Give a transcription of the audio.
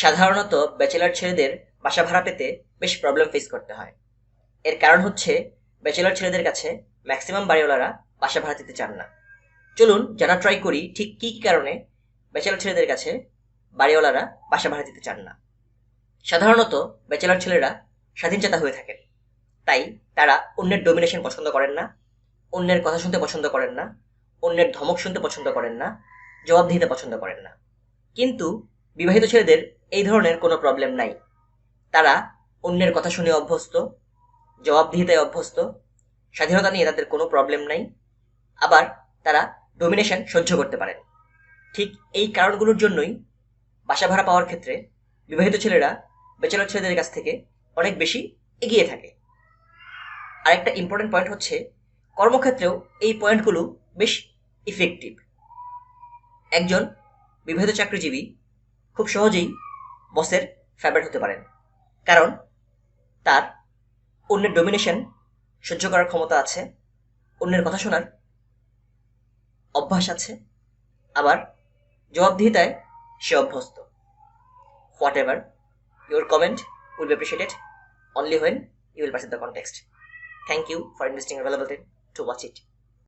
সাধারণত ব্যাচেলার ছেলেদের বাসা ভাড়া পেতে বেশ প্রবলেম ফেস করতে হয়। এর কারণ হচ্ছে, ব্যাচেলার ছেলেদের কাছে ম্যাক্সিমাম বাড়িওয়ালারা বাসা ভাড়া দিতে চান না। চলুন জানা ট্রাই করি, ঠিক কী কী কারণে ব্যাচেলার ছেলেদের কাছে বাড়িওয়ালারা বাসা ভাড়া দিতে চান না। সাধারণত ব্যাচেলার ছেলেরা স্বাধীনচেতা হয়ে থাকেন। তাই তারা অন্যের ডোমিনেশন পছন্দ করেন না, অন্যের কথা শুনতে পছন্দ করেন না, অন্যের ধমক শুনতে পছন্দ করেন না, জবাবদিহিতে পছন্দ করেন না। কিন্তু বিবাহিত ছেলেদের এই ধরনের কোনো প্রবলেম নাই। তারা অন্যের কথা শুনে অভ্যস্ত, জবাবদিহিতায় অভ্যস্ত, স্বাধীনতা নিয়ে তাদের কোনো প্রবলেম নাই। আবার তারা ডোমিনেশন সহ্য করতে পারেন। ঠিক এই কারণগুলোর জন্যই বাসা ভাড়া পাওয়ার ক্ষেত্রে বিবাহিত ছেলেরা ব্যাচেলর ছেলেদের কাছ থেকে অনেক বেশি এগিয়ে থাকে। আরেকটা ইম্পর্টেন্ট পয়েন্ট হচ্ছে, কর্মক্ষেত্রেও এই পয়েন্টগুলো বেশ ইফেক্টিভ একজন বিবাহিত চাকরিজীবী খুব সহজেই বসের ফেভারিট হতে পারেন। কারণ তার অন্যের ডোমিনেশন সহ্য করার ক্ষমতা আছে, অন্যের কথা শোনার অভ্যাস আছে, আবার জবাবদিহিতায় সে অভ্যস্ত। Whatever your comment will be appreciated only when you will perceive the context thank you for investing available to watch it.